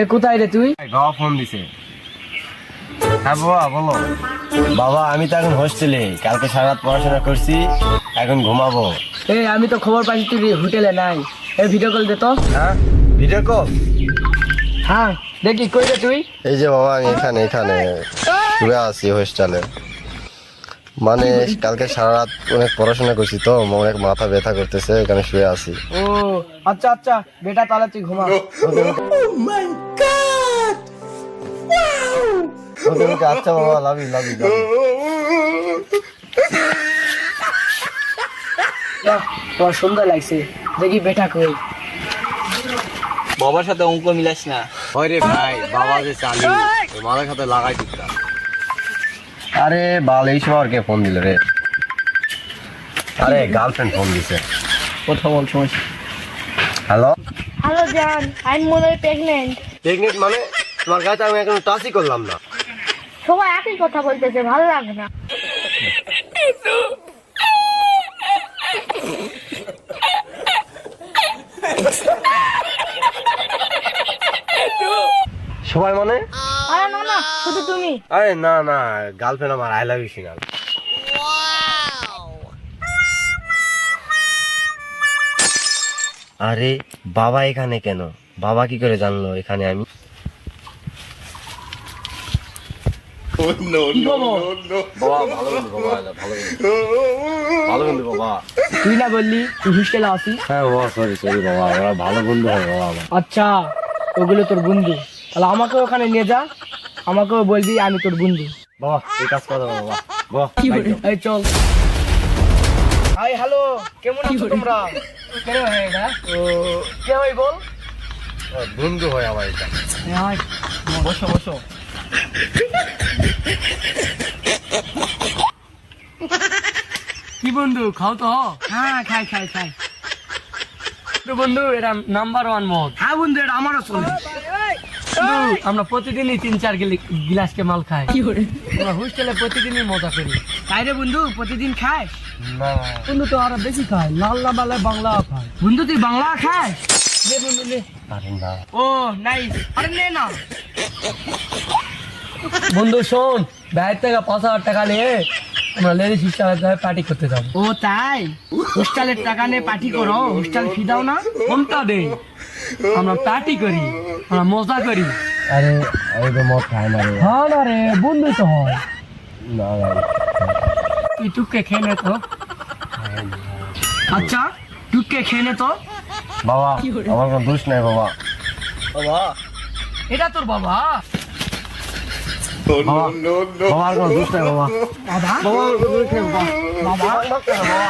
এ কোথায় রে তুই? বাবা ফোন দিছে। হ্যাঁ বাবা বলো। বাবা আমি তো এখন হোস্টেলে কালকে সারা পড়াশোনা করছি এখন ঘুমাবো। এ আমি তো খবর পাইছি তুই হোটেলে নাই। এ ভিডিও কল দে তো। হ্যাঁ? ভিডিও কল হ্যাঁ দেখি কই রে তুই? এই যে বাবা আমি এখানে এখানে। শুয়ে আছি হোস্টেলে মানে কালকে সারা রাত অনেক পড়াশোনা করছি তো অনেক মাথা ব্যথা করতেছে এখানে শুয়ে আছি। ও আচ্ছা আচ্ছা বেটা তাহলে তুই ঘুমা। ওকে, ওকে, আচ্ছা বাবা লাভ ইউ লাভ ইউ তোমার সুন্দর লাগছে। দেখি বেটা কই। বাবার সাথে অঙ্ক মিলাস না। ওরে ভাই বাবা যে চালু মাথার সাথে লাগাই দিতাম আরে বাল এই সময় আর কে ফোন দিল রে? আরে গার্লফ্রেন্ড ফোন দিছে। কথা বল সমস্যা হ্যালো হ্যালো জান আমি মনে হয় প্রেগনেন্ট প্রেগনেন্ট মানে? তোমার কাছে আমি এখন টাচই করলাম না। সবাই একই কথা বলতেছে ভালো লাগে না। সবাই মানে? আরে না না শুধু তুমি। আরে না না গার্লফ্রেন্ড আমার আই লাভ ইউ সিঙ্গাল আরে বাবা এখানে কেন? বাবা কি করে জানলো এখানে আমি? কি খবর? বাবা ভালো বন্ধু বাবা ভালো ভালো বন্ধু বাবা। তুই না বললি তুই হোস্টেলে আসিস হ্যাঁ বাবা সরি সরি বাবা ওরা ভালো বন্ধু হয় বাবা আচ্ছা ওগুলো তোর বন্ধু। তাহলে আমাকেও ওখানে নিয়ে যা আমাকেও বলবি আমি তোর বন্ধু। বাবা এই কাজ করো বাবা বাবা। এই চল। হাই হ্যালো কেমন আছো তোমরা? কেন হয় ও কে হয় বল? বন্ধু হয় আমার এটা। বসো বসো। কি বন্ধু খাও তো? হ্যাঁ খাই খাই খাই। তো বন্ধু এটা নাম্বার ওয়ান মদ। হ্যাঁ বন্ধু এটা আমারও চলে। আমরা প্রতিদিনই তিন চার গিলি- গিলাসকে মাল খাই। আমরা হোস্টেলে প্রতিদিনই মজা করি তাই রে বন্ধু প্রতিদিন খাস? না। বন্ধু তো আরও বেশি খায়। লাল না বালে বাংলা খায়। বন্ধু তুই বাংলা খাস? নে বন্ধু নে আরে না। ও নাইস আরে নে না। বন্ধু শোন ব্যাগ থেকে পাঁচ হাজার টাকা নিয়ে আমরা লেডিস হিস্টারে পার্টি করতে যাব। ও তাই? হোস্টেলের টাকা নিয়ে পার্টি করো। হোস্টেল ফি দাও না। কোনটা দে। আমরা পার্টি করি। আমরা মজা করি। আরে আমি তো মদ খাই না রে। হ্যাঁ না রে বন্ধু তো হয়। না না তুই টুককে খেয়ে নে তো। আচ্ছা টুককে খেয়ে নে তো। বাবা আমার কোনো দোষ নাই বাবা। বাবা। এটা তোর বাবা? বাবার কোনো দোষ নাই বাবা। বাবা বাবার বাবা বাবা।